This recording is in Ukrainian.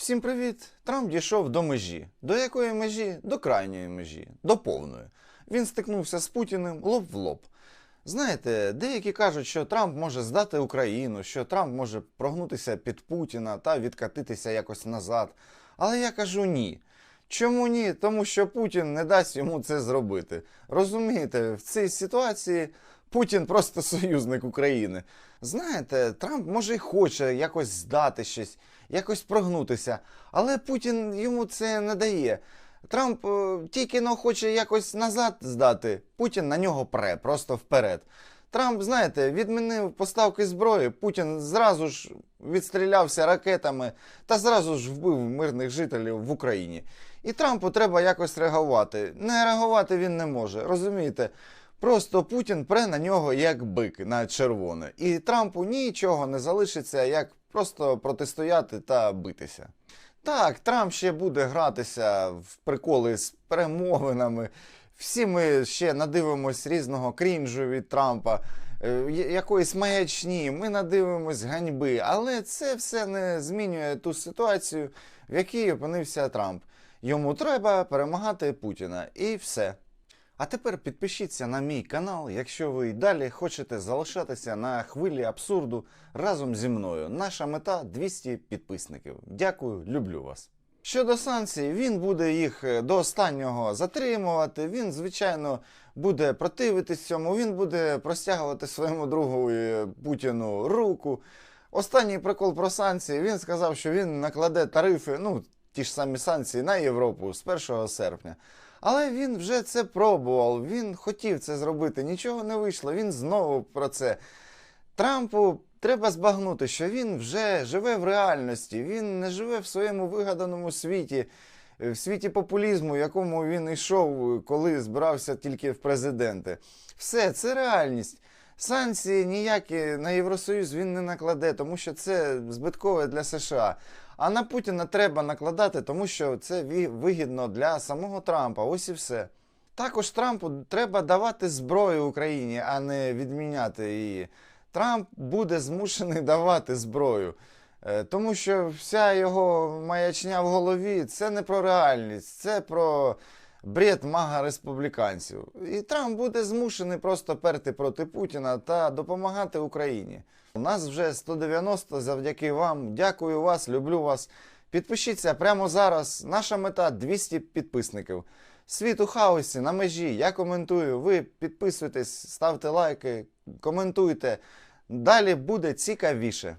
Всім привіт! Трамп дійшов до межі. До якої межі? До крайньої межі, до повної. Він стикнувся з Путіним лоб в лоб. Знаєте, деякі кажуть, що Трамп може здати Україну, що Трамп може прогнутися під Путіна та відкатитися якось назад. Але я кажу ні. Чому ні? Тому що Путін не дасть йому це зробити. Розумієте, в цій ситуації Путін просто союзник України. Знаєте, Трамп може й хоче якось здати щось, якось прогнутися, але Путін йому це не дає. Трамп е, тільки но хоче якось назад здати, Путін на нього пре, просто вперед. Трамп, знаєте, відмінив поставки зброї, Путін зразу ж відстрілявся ракетами та зразу ж вбив мирних жителів в Україні. І Трампу треба якось реагувати. Не реагувати він не може, розумієте? Просто Путін пре на нього як бик на червоне. І Трампу нічого не залишиться, як просто протистояти та битися. Так, Трамп ще буде гратися в приколи з перемовинами. Всі ми ще надивимось різного крінжу від Трампа, е, якоїсь маячні, ми надивимось ганьби, але це все не змінює ту ситуацію, в якій опинився Трамп. Йому треба перемагати Путіна, і все. А тепер підпишіться на мій канал, якщо ви й далі хочете залишатися на хвилі абсурду разом зі мною. Наша мета 200 підписників. Дякую, люблю вас. Щодо санкцій, він буде їх е, до останнього затримувати. Він, звичайно, буде противитись цьому. Він буде простягувати своєму другу е, Путіну руку. Останній прикол про санкції. Він сказав, що він накладе тарифи, ну ті ж самі санкції на Європу з 1 серпня. Але він вже це пробував, він хотів це зробити, нічого не вийшло. Він знову про це. Трампу треба збагнути, що він вже живе в реальності, він не живе в своєму вигаданому світі, е, в світі популізму, в якому він йшов, коли збирався тільки в президенти. Все, це реальність. Санкції ніякі на Євросоюз він не накладе, тому що це збиткове для США. А на Путіна треба накладати, тому що це вигідно для самого Трампа. Ось і все. Також Трампу треба давати зброю Україні, а не відміняти її. Трамп буде змушений давати зброю. Е, Тому що вся його маячня в голові це не про реальність, це про бред мага республіканців. І Трамп буде змушений просто перти проти Путіна та допомагати Україні. У нас вже 190 завдяки вам. Дякую вас, люблю вас. Підпишіться прямо зараз. Наша мета 200 підписників. Світ у хаосі на межі. Я коментую. Ви підписуйтесь, ставте лайки, коментуйте. Далі буде цікавіше.